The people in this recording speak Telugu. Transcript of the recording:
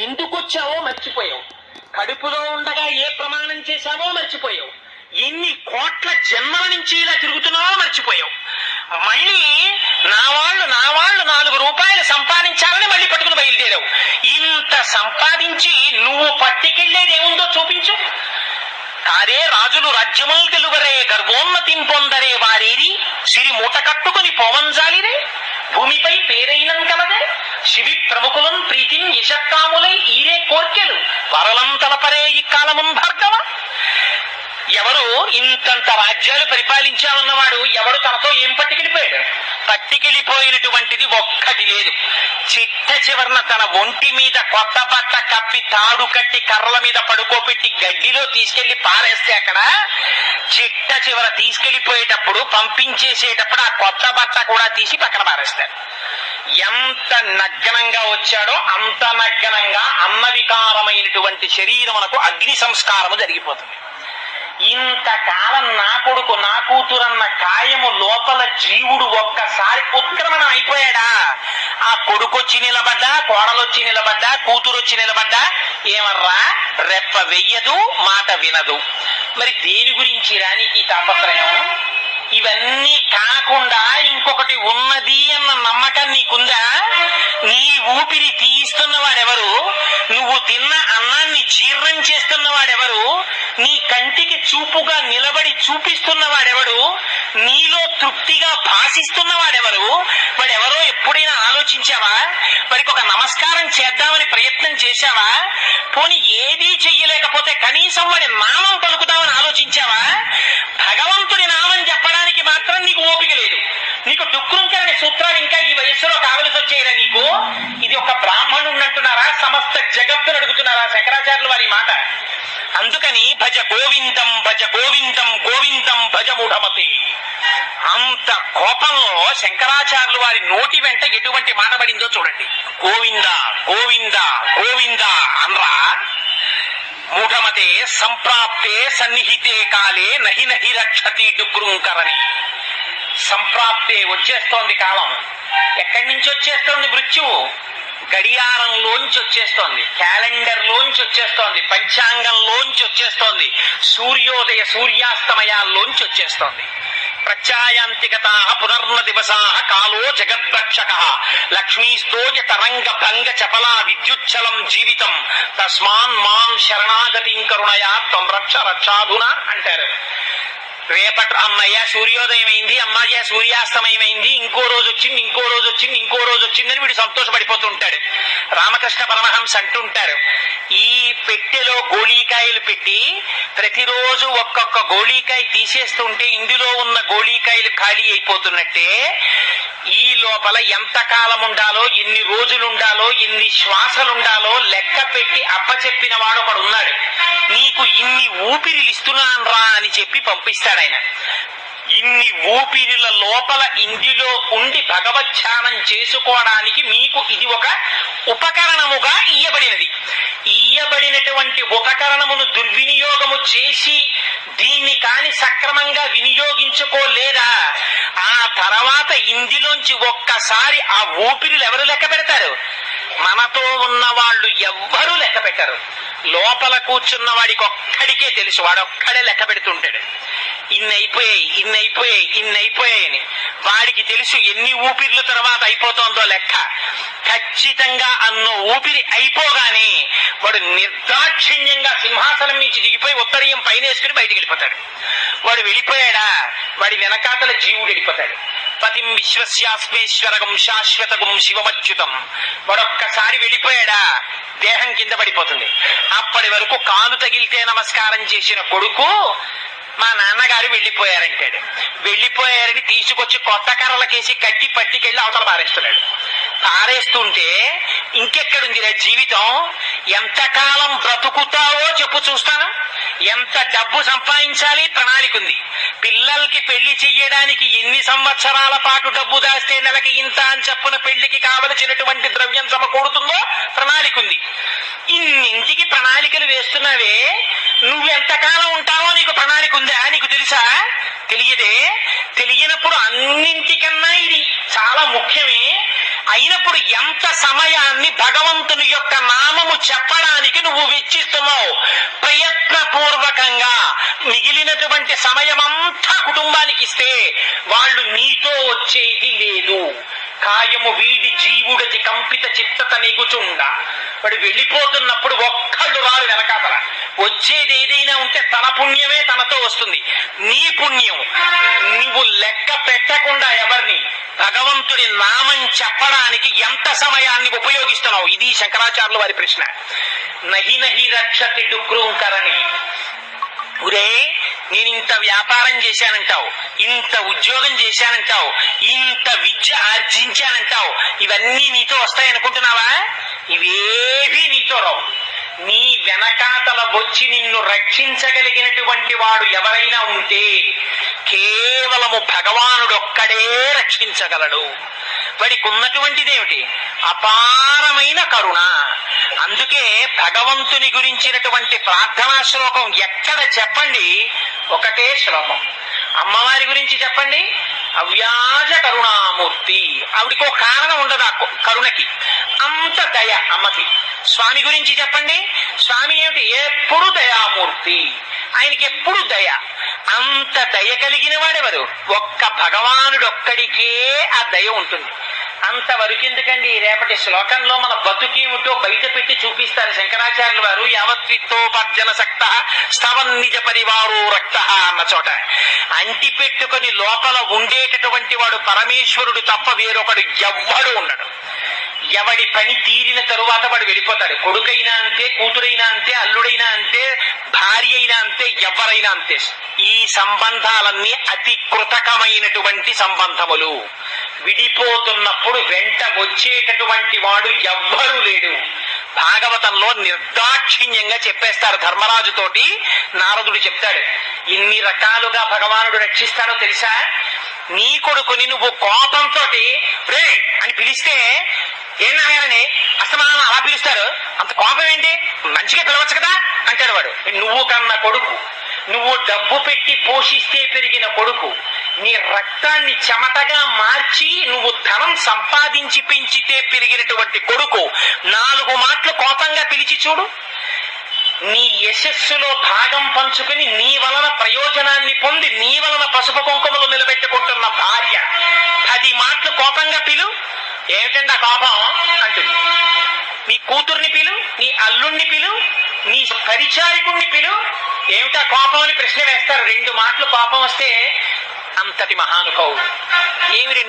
ఎందుకు వచ్చావో మర్చిపోయావు. కడుపులో ఉండగా ఏ ప్రమాణం చేశావో మర్చిపోయావు. ఎన్ని కోట్ల జన్మల నుంచి ఇలా తిరుగుతున్నావో మర్చిపోయావు. మళ్ళీ నా వాళ్ళు నా వాళ్ళు నాలుగు రూపాయలు సంపాదించాలని మళ్ళీ పట్టుకుని బయలుదేరావు. ఇంత సంపాదించి నువ్వు పట్టుకెళ్ళేది ఏముందో చూపించు. కారే రాజులు రాజ్యములు తెలువరే గర్వోన్నతిం పొందరే వారేరి సిరి మూట కట్టుకుని పోవంజాలిరే. భూమిపై పేరైనం కలదే శివి ప్రముఖులం ప్రీతిం యశక్కాములై కోర్కెలు వరలం తలపరే ఇక్కాలమున్ భార్గవ. ఎవరు ఇంతంత రాజ్యాలు పరిపాలించామన్నవాడు ఎవడు తనతో ఏం పట్టుకెళ్ళిపోయాడు? పట్టుకెళ్ళిపోయినటువంటిది ఒక్కటి లేదు. చిట్ట చివరన తన ఒంటి మీద కొత్త బట్ట కప్పి తాడు కట్టి కర్రల మీద పడుకోబెట్టి గడ్డిలో తీసుకెళ్ళి పారేస్తే అక్కడ చిట్ట చివర తీసుకెళ్ళిపోయేటప్పుడు పంపించేసేటప్పుడు ఆ కొత్త బట్ట కూడా తీసి పక్కన పారేస్తాడు ఎంత నగ్నంగా వచ్చాడో అంత నగ్నంగా అన్నవికారమైనటువంటి శరీరమునకు అగ్ని సంస్కారము జరిగిపోతుంది. ఇంతకాలం నా కొడుకు నా కూతురన్న కాయము లోపల జీవుడు ఒక్కసారి ఉత్క్రమణం అయిపోయాడా? ఆ కొడుకు వచ్చి నిలబడ్డా కోడలొచ్చి నిలబడ్డా కూతురు వచ్చి నిలబడ్డా? ఏమర్రా? రెప్ప వెయ్యదు మాట వినదు. మరి దేని గురించి రానికి తాపత్రయం? ఇవన్నీ కాకుండా ఇంకొకటి ఉన్నది అన్న నమ్మకం నీకుందా? నీ ఊపిరి తీయిస్తున్న వాడెవరు నువ్వు తిన్న అన్నాన్ని జీర్ణం చేస్తున్న వాడెవరు నీ కంటికి చూపుగా నిలబడి చూపిస్తున్న వాడెవడు నీలో తృప్తిగా భాషిస్తున్న వాడెవరు వాడెవరో ఎప్పుడైనా ఆలోచించావా? వాడికి ఒక నమస్కారం చేద్దామని ప్రయత్నం చేశావా? పోని ఏదీ చెయ్యలేకపోతే కనీసం వాడి నామం పలుకుదామని ఆలోచించావా? భగవంతుడు నామం చెప్పడానికి మాత్రం నీకు ఓపిక లేదు నీకు సూత్రాలు ఇంకా ఈ వయస్సులో కావలసి వచ్చేయరా నీకు? ఇది ఒక బ్రాహ్మణుడు అంటున్నారా? సమస్త జగత్తును అడుగుతున్నారా శంకరాచార్యులు వారి మాట? అందుకని భజ గోవిందం భజ గోవిందం గోవిందం భజ మూఢమతి. అంత కోపంలో శంకరాచార్యులు వారి నోటి వెంట ఎటువంటి మాట పడిందో చూడండి. గోవింద గోవింద గోవింద అనరా? మూఢమతే సంప్రాప్తే సన్నిహితే కాలే నహి నహి రక్షతి డుక్రుంకరని సంప్రాప్తే వచ్చేస్తోంది కాలం. ఎక్కడి నుంచి వచ్చేస్తోంది మృత్యువు? గడియారంలోంచి వచ్చేస్తోంది. క్యాలెండర్లోంచి వచ్చేస్తోంది. పంచాంగంలోంచి వచ్చేస్తోంది. సూర్యోదయ సూర్యాస్తమయాల్లోంచి వచ్చేస్తోంది. ప్రత్యాయాంతికత పునర్న దివసా కాలో జగద్భక్షక లక్ష్మీస్తోయ తరంగ భంగ చపలా విద్యుచ్చలం జీవితం. తస్మాన్ మాం శరణాగతిం కరుణయా త్వం రక్ష రక్షాధున అంటారు. రేపటి అమ్మయ్య సూర్యోదయం అయింది అమ్మయ్య సూర్యాస్తమయం అయింది ఇంకో రోజు వచ్చింది ఇంకో రోజు వచ్చింది ఇంకో రోజు వచ్చిందని వీడు సంతోషపడిపోతుంటాడు. రామకృష్ణ పరమహంస అంటుంటారు ఈ పెట్టెలో గోళీకాయలు పెట్టి ప్రతిరోజు ఒక్కొక్క గోళీకాయ తీసేస్తుంటే ఇందులో ఉన్న గోళీకాయలు ఖాళీ అయిపోతున్నట్టే ఈ లోపల ఎంత కాలం ఉండాలో ఎన్ని రోజులు ఉండాలో ఎన్ని శ్వాసలుండాలో లెక్క పెట్టి అప్పచెప్పిన వాడు ఒకడు ఉన్నాడు. నీకు ఇన్ని ఊపిరిలు ఇస్తున్నాను రా అని చెప్పి పంపిస్తాడు ఆయన ఇన్ని ఊపిరిల లోపల ఇందులో ఉండి భగవద్ధ్యానం చేసుకోవడానికి మీకు ఇది ఒక ఉపకరణముగా ఇయ్యబడినది. ఇయ్యబడినటువంటి ఉపకరణమును దుర్వినియోగము చేసి దీన్ని కాని సక్రమంగా వినియోగించుకోలేదా? ఆ తర్వాత ఇందులోంచి ఒక్కసారి ఆ ఊపిరిలు ఎవరు లెక్క పెడతారు? మనతో ఉన్న వాళ్ళు ఎవ్వరూ లెక్క పెట్టరు. లోపల కూర్చున్న వాడికి ఒక్కడికే తెలుసు వాడొక్కడే లెక్క పెడుతుంటాడు. ఇన్ని అయిపోయాయి ఇన్ని అయిపోయాయి ఇన్ని అయిపోయాయని. వాడికి తెలుసు ఎన్ని ఊపిర్ల తర్వాత అయిపోతోందో లెక్క. ఖచ్చితంగా అన్న ఊపిరి అయిపోగానే వాడు నిర్దాక్షిణ్యంగా సింహాసనం నుంచి దిగిపోయి ఉత్తరీయం పైన వేసుకుని బయటకు వెళ్ళిపోతాడు. వాడు వెళ్ళిపోయాడా? వాడి వెనకాతల జీవుడు వెళ్ళిపోతాడు. పతిం విశ్వస్యాస్మేశ్వరగం శాశ్వతగం శివమచ్యుతం. వాడొక్కసారి వెళ్ళిపోయాడా? దేహం కింద పడిపోతుంది. అప్పటి వరకు కాలు తగిలితే నమస్కారం చేసిన కొడుకు మా నాన్నగారు వెళ్ళిపోయారంటాడు. వెళ్ళిపోయారని తీసుకొచ్చి కొత్త కర్రలకేసి కట్టి పట్టికెళ్ళి అవతల పారేస్తున్నాడు. పారేస్తుంటే ఇంకెక్కడుందిరా జీవితం? ఎంతకాలం బ్రతుకుతావో చెప్పు చూస్తాను. ఎంత డబ్బు సంపాదించాలి? ప్రణాళిక ఉంది పిల్లలకి పెళ్ళి చెయ్యడానికి ఎన్ని సంవత్సరాల పాటు డబ్బు దాస్తే నెలకి ఇంత అని చెప్పిన పెళ్ళికి కావలసినటువంటి ద్రవ్యం సమకూడుతుందో ప్రణాళిక ఉంది ఇన్నింటికి ప్రణాళికలు వేస్తున్నావే? నువ్వు ఎంతకాలం ఉంటావో నీకు ప్రణాళిక ఉందా? నీకు తెలుసా? తెలియదే. తెలియనప్పుడు అన్నింటికన్నా ఇది చాలా ముఖ్యమే. అయినప్పుడు ఎంత సమయాన్ని భగవంతుని యొక్క నామము చెప్పడానికి నువ్వు వెచ్చిస్తున్నావు? ప్రయత్నపూర్వకంగా. మిగిలినటువంటి సమయమంతా కుటుంబానికి ఇస్తే వాళ్ళు నీతో వచ్చేది లేదు. కాయము వీడి జీవుడతి కంపిత చిత్తత నెగుచుండ. వాడు వెళ్ళిపోతున్నప్పుడు ఒక్కళ్ళు రారు వెనకాతల. వచ్చేది ఏదైనా ఉంటే తన పుణ్యమే తనతో వస్తుంది. నీ పుణ్యం. నువ్వు లెక్క పెట్టకుండా ఎవరిని? భగవంతుడి నామం చెప్పడానికి ఎంత సమయాన్ని ఉపయోగిస్తున్నావు? ఇది శంకరాచార్యుల వారి ప్రశ్న. నహి నహి రక్షతి డుక్రూంకరణి. ఒరే నేను ఇంత వ్యాపారం చేశానంటావు ఇంత ఉద్యోగం చేశానంటావు ఇంత విద్య ఆర్జించానంటావు ఇవన్నీ నీతో వస్తాయనుకుంటున్నావా? ఇవేవి నీతో రావు. నీ వెనకాతల వచ్చి నిన్ను రక్షించగలిగినటువంటి వాడు ఎవరైనా ఉంటే కేవలము భగవానుడొక్కడే రక్షించగలడు. వాడికి ఉన్నటువంటిదేమిటి అపారమైన కరుణ. అందుకే భగవంతుని గురించినటువంటి ప్రార్థనా శ్లోకం ఎక్కడ చెప్పండి? ఒకటే శ్లోకం. అమ్మవారి గురించి చెప్పండి? అవ్యాజ కరుణామూర్తి. ఆవిడికో కారణం ఉండదు ఆ కరుణకి. అంత దయ అమ్మకి. స్వామి గురించి చెప్పండి? స్వామి ఏమిటి? ఎప్పుడు దయామూర్తి. ఆయనకి ఎప్పుడు దయ. అంత దయ కలిగిన వాడెవరు? ఒక్క భగవానుడొక్కడికే ఆ దయ ఉంటుంది. అంతవరకు ఎందుకండి? రేపటి శ్లోకంలో మన బతుకేమిటో బయట పెట్టి చూపిస్తారు శంకరాచార్యుల వారు యావత్విత్తోపర్జన శక్త స్తవన్ నిజ పరివారో రక్త అన్న చోట. అంటి పెట్టుకుని లోపల ఉండేటటువంటి వాడు పరమేశ్వరుడు తప్ప వేరొకడు ఎవ్వడు ఉండడు. ఎవడి పని తీరిన తరువాత వాడు వెళ్ళిపోతాడు. కొడుకైనా అంతే కూతురైనా అంతే అల్లుడైనా అంతే భార్య అయినా అంతే ఎవరైనా అంతే. ఈ సంబంధాలన్నీ అతి కృతకమైనటువంటి సంబంధములు. విడిపోతున్నప్పుడు వెంట వచ్చేటటువంటి వాడు ఎవ్వరూ లేడు. భాగవతంలో నిర్దాక్షిణ్యంగా చెప్పేస్తారు ధర్మరాజుతోటి నారదుడు చెప్తాడు ఇన్ని రకాలుగా భగవానుడు రక్షిస్తాడో తెలుసా? నీ కొడుకుని నువ్వు కోపంతో రే అని పిలిస్తే ఏం నాయనని అస్తమానం అలా పిలుస్తారు. అంత కోపం ఏంటి? మంచిగా పిలవచ్చు కదా అంటాడు వాడు. నువ్వు కన్న కొడుకు నువ్వు డబ్బు పెట్టి పోషిస్తే పెరిగిన కొడుకు నీ రక్తాన్ని చెమటగా మార్చి నువ్వు ధనం సంపాదించి పెంచితే పెరిగినటువంటి కొడుకు నాలుగు మాటలు కోపంగా పిలిచి చూడు. నీ యశస్సులో భాగం పంచుకుని నీ వలన ప్రయోజనాన్ని పొంది నీ వలన పసుపు కుంకుమలు నిలబెట్టుకుంటున్న భార్య పది మాటలు కోపంగా పిలు. ఏమిటండి ఆ కోపం? అంటుంది. నీ కూతుర్ని పిలు నీ అల్లుణ్ణి పిలు నీ పరిచారికుణ్ణి పిలు. ఏమిటా కోపం అని ప్రశ్న వేస్తారు? రెండు మాటలు కోపం వస్తే అంతటి మహానుభావుడు ఏమి రెండు